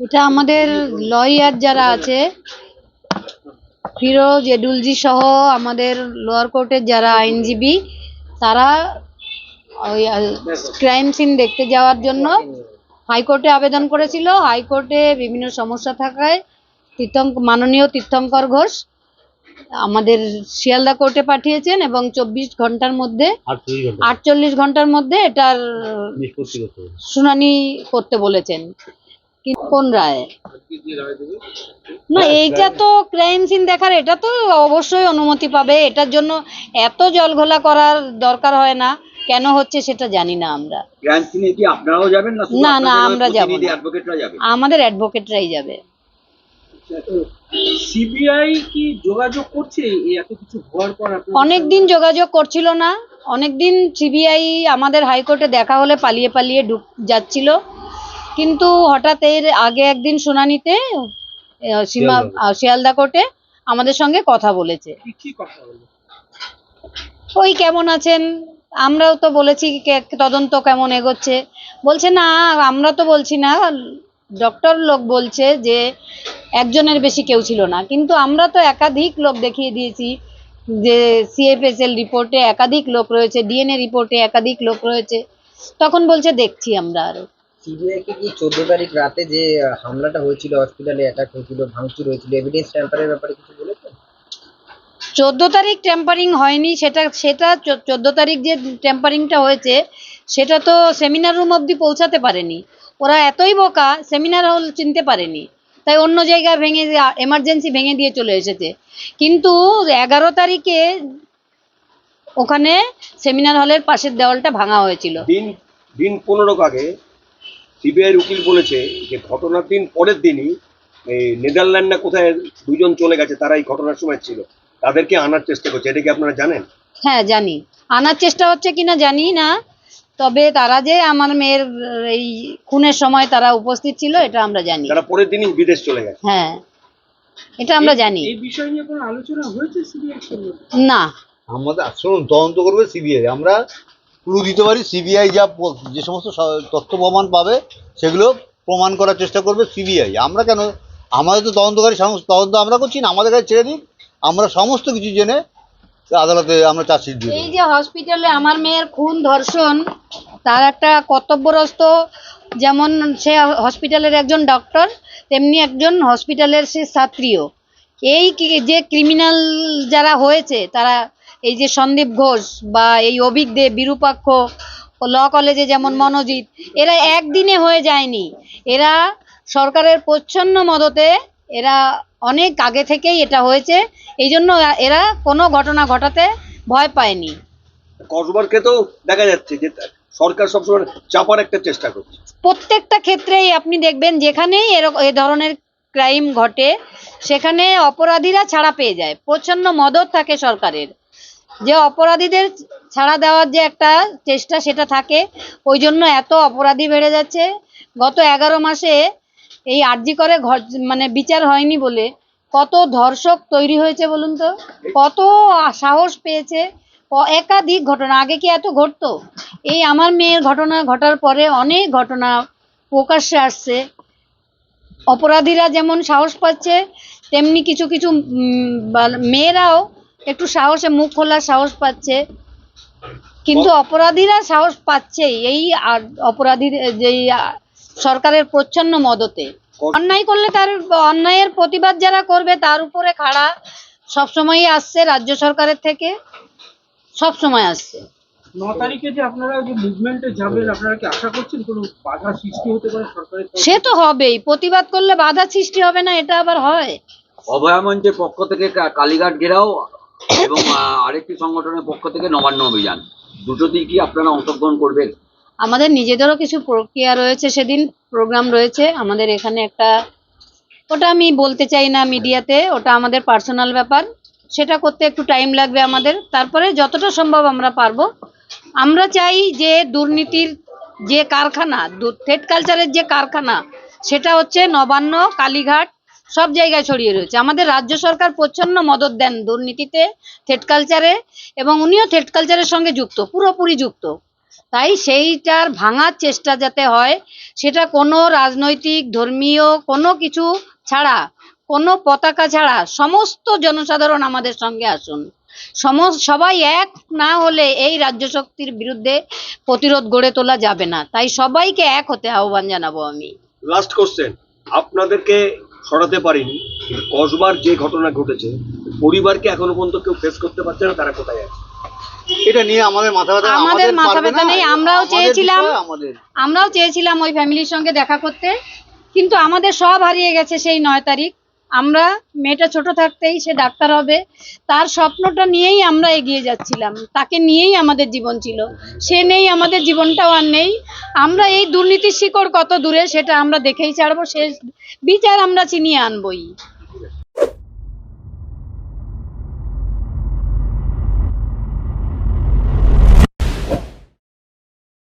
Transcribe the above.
এটা আমাদের লয়ার যারা আছে ফিরোজ এডুলজি সহ আমাদের লোয়ার কোর্টের যারা আইনজীবী তারা ওই ক্রাইম সিন দেখতে যাওয়ার জন্য হাইকোর্টে আবেদন করেছিল। হাইকোর্টে বিভিন্ন সমস্যা থাকায় তীর্থঙ্ক মাননীয় তীর্থঙ্কর ঘোষ আমাদের শিয়ালদা কোর্টে পাঠিয়েছেন এবং চব্বিশ ঘণ্টার মধ্যে আটচল্লিশ ঘণ্টার মধ্যে এটার শুনানি করতে বলেছেন। কোন রায়। না এইটা তো ক্রাইম সিন দেখার এটা তো অবশ্যই অনুমতি পাবে। এটার জন্য এত জল ঘোলা করার দরকার হয় না। কেন হচ্ছে সেটা জানি না আমরা। গ্র্যান্ড সিনে কি আপনারাও যাবেন না না, না, আমরা যাব। অ্যাডভোকেটরা যাবে? আমাদের অ্যাডভোকেটরাই যাবে। সিবিআই কি যোগাযোগ করছে? এই এত কিছু হওয়ার পর অনেক দিন যোগাযোগ করছিল না। অনেক দিন সিবিআই আমাদের হাইকোর্টে দেখা হলে পালিয়ে পালিয়ে ঢুক যাচ্ছিল। কিন্তু হঠাৎ এর আগে একদিন শুনানিতে সীমা শিয়ালদা কোর্টে। আমাদের সঙ্গে কথা বলেছে। ওই কেমন আছেন? আমরাও তো বলেছি তদন্ত কেমন এগোচ্ছে। বলছে না আমরা তো বলছি না। ডক্টর লোক বলছে যে একজনের বেশি কেউ ছিল না। কিন্তু আমরা তো একাধিক লোক দেখিয়ে দিয়েছি যে সিএফএসএল রিপোর্টে একাধিক লোক রয়েছে ডিএনএ রিপোর্টে একাধিক লোক রয়েছে। তখন বলছে দেখছি আমরা আরও। সিবিআই কে চোদ্দ তারিখ রাতে যে হামলাটা হয়েছিল হসপিটালে অ্যাটাক হয়েছিল ভাঙচুর হয়েছিল এভিডেন্স ট্যাম্পারের ব্যাপারে কিছু বলেছে চোদ্দ তারিখ টেম্পারিং হয়নি সেটা সেটা চোদ্দ তারিখ যে টেম্পারিংটা হয়েছে সেটা তো সেমিনার রুম অবধি পৌঁছাতে পারেনি। ওরা এতই বোকা সেমিনার হল চিনতে পারেনি। তাই অন্য জায়গায় ভেঙে এমার্জেন্সি ভেঙে দিয়ে চলে এসেছে। কিন্তু এগারো তারিখে ওখানে সেমিনার হলের পাশের দেওয়ালটা ভাঙা হয়েছিল। দিন দিন পনেরো আগে সিবিআই উকিল বলেছে যে ঘটনার দিন পরের দিনই এই নেদারল্যান্ড না কোথায় দুজন চলে গেছে তারা এই ঘটনার সময় ছিল। তাদেরকে আনার চেষ্টা করছে এটা কি আপনারা জানেন? হ্যাঁ জানি। আনার চেষ্টা হচ্ছে কিনা জানি না তবে তারা যে আমার মেয়ের এই খুনের সময় তারা উপস্থিত ছিল এটা আমরা জানি। তারা পরের দিনই বিদেশ চলে গেছে। হ্যাঁ এটা আমরা জানি। এই বিষয় নিয়ে কোনো আলোচনা হয়েছে সিবিআই সঙ্গে? না। আমাদের শুনুন তদন্ত করবে সিবিআই। আমরা ক্লু দিতে পারি সিবিআই যা যে সমস্ত তথ্য প্রমাণ পাবে সেগুলো প্রমাণ করার চেষ্টা করবে সিবিআই আমরা কেন আমাদের তো তদন্তকারী তদন্ত আমরা করছি না আমাদের কাছে ছেড়ে দিন। আমরা সমস্ত কিছু জেনে আদালতে আমরা চার্জশিট দিয়ে এই যে হসপিটালে আমার মেয়ের খুন ধর্ষণ তার একটা কর্তব্যরস্ত যেমন সে হসপিটালের একজন ডক্টর তেমনি একজন হসপিটালের সে ছাত্রীও। এই যে ক্রিমিনাল যারা হয়েছে তারা এই যে সন্দীপ ঘোষ বা এই অভিক দে বিরূপাক্ষ ল কলেজে যেমন মনোজিৎ এরা একদিনে হয়ে যায়নি। এরা সরকারের প্রচ্ছন্ন মদতে এরা অনেক আগে থেকেই এটা হয়েছে। এই জন্য এরা কোনো ঘটনা ঘটাতে ভয় পায়নি। কসবার ক্ষেত্রেও দেখা যাচ্ছে যে সরকার সবসময় চাপার একটা চেষ্টা করছে। প্রত্যেকটা ক্ষেত্রেই আপনি দেখবেন যেখানেই এরকম এ ধরনের ক্রাইম ঘটে সেখানে অপরাধীরা ছাড়া পেয়ে যায়। প্রচ্ছন্ন মদত থাকে সরকারের। যে অপরাধীদের ছাড়া দেওয়ার যে একটা চেষ্টা সেটা থাকে, ওই জন্য এত অপরাধী বেড়ে যাচ্ছে। গত এগারো মাসে এই আরজি করে ঘর মানে বিচার হয়নি বলে। কত ধর্ষক তৈরি হয়েছে বলুন তো? কত সাহস পেয়েছে। একাধিক ঘটনা। আগে কি এত ঘটতো? এই আমার মেয়ের ঘটনা ঘটার পরে অনেক ঘটনা প্রকাশ্যে আসছে। অপরাধীরা যেমন সাহস পাচ্ছে, তেমনি কিছু কিছু মেয়েরাও একটু সাহসে মুখ খোলার সাহস পাচ্ছে। কিন্তু অপরাধীরা সাহস পাচ্ছেই এই আর অপরাধীর যেই সরকারের প্রচ্ছন্ন মদতে। অন্যায় করলে তার অন্যায়ের প্রতিবাদ যারা করবে তার উপরে খাড়া সবসময়ই আসছে রাজ্য সরকারের থেকে সব সময় আসছে। ন তারিখে যে আপনারা যে মুভমেন্টে যাবেন আপনারা কি আশা করছেন কোনো বাধা সৃষ্টি হতে পারে সরকারের তরফ সে তো হবেই প্রতিবাদ করলে বাধা সৃষ্টি হবে না এটা আবার হয়। অভয়া মঞ্চের পক্ষ থেকে কালীঘাট ঘেরাও এবং আরেকটি সংগঠনের পক্ষ থেকে নবান্ন অভিযান। দুটোতেই কি আপনারা অংশগ্রহণ করবেন। আমাদের নিজেদেরও কিছু প্রক্রিয়া রয়েছে সেদিন, প্রোগ্রাম রয়েছে। আমাদের এখানে একটা, ওটা আমি বলতে চাই না মিডিয়াতে, ওটা আমাদের পার্সোনাল ব্যাপার। সেটা করতে একটু টাইম লাগবে আমাদের। তারপরে যতটা সম্ভব আমরা পারব। আমরা চাই যে দুর্নীতির যে কারখানা থ্রেড কালচারের যে কারখানা, সেটা হচ্ছে নবান্ন, কালীঘাট সব জায়গায় ছড়িয়ে রয়েছে। আমাদের রাজ্য সরকার প্রচ্ছন্ন মদত দেন দুর্নীতিতে থেট কালচারে এবং উনিও থ্রেড কালচারের সঙ্গে যুক্ত, পুরোপুরি যুক্ত। তাই সেইটার ভাঙার চেষ্টা যাতে হয়, সেটা কোনো রাজনৈতিক, ধর্মীয় কোনো কিছু ছাড়া, কোনো পতাকা ছাড়া সমস্ত জনসাধারণ আমাদের সঙ্গে আসুন। সবাই এক না হলে এই রাজ্য শক্তির বিরুদ্ধে প্রতিরোধ গড়ে তোলা যাবে না। তাই সবাইকে এক হতে আহ্বান জানাব আমি। লাস্ট কোশ্চেন আপনাদেরকে সরাতে পারিনি। কসবার যে ঘটনা ঘটেছে পরিবারকে এখনও পর্যন্ত কেউ ফেস করতে পারছে না তারা কোথায় আছে? এটা নিয়ে আমাদের মাথা ব্যথা আমাদের মাথা ব্যথা নেই, আমরাও চেয়েছিলাম। আমাদের। আমরাও চেয়েছিলাম ওই ফ্যামিলির সঙ্গে দেখা করতে কিন্তু আমাদের সব হারিয়ে গেছে সেই নয় তারিখ। আমরা, মেয়েটা ছোট থাকতেই সে ডাক্তার হবে। তার স্বপ্নটা নিয়েই আমরা এগিয়ে যাচ্ছিলাম। তাকে নিয়েই আমাদের জীবন ছিল। সে নেই, আমাদের জীবনটাও আর নেই। আমরা এই দুর্নীতির শিকড় কত দূরে, সেটা আমরা দেখেই ছাড়বো। সে বিচার আমরা চিনিয়ে আনবই।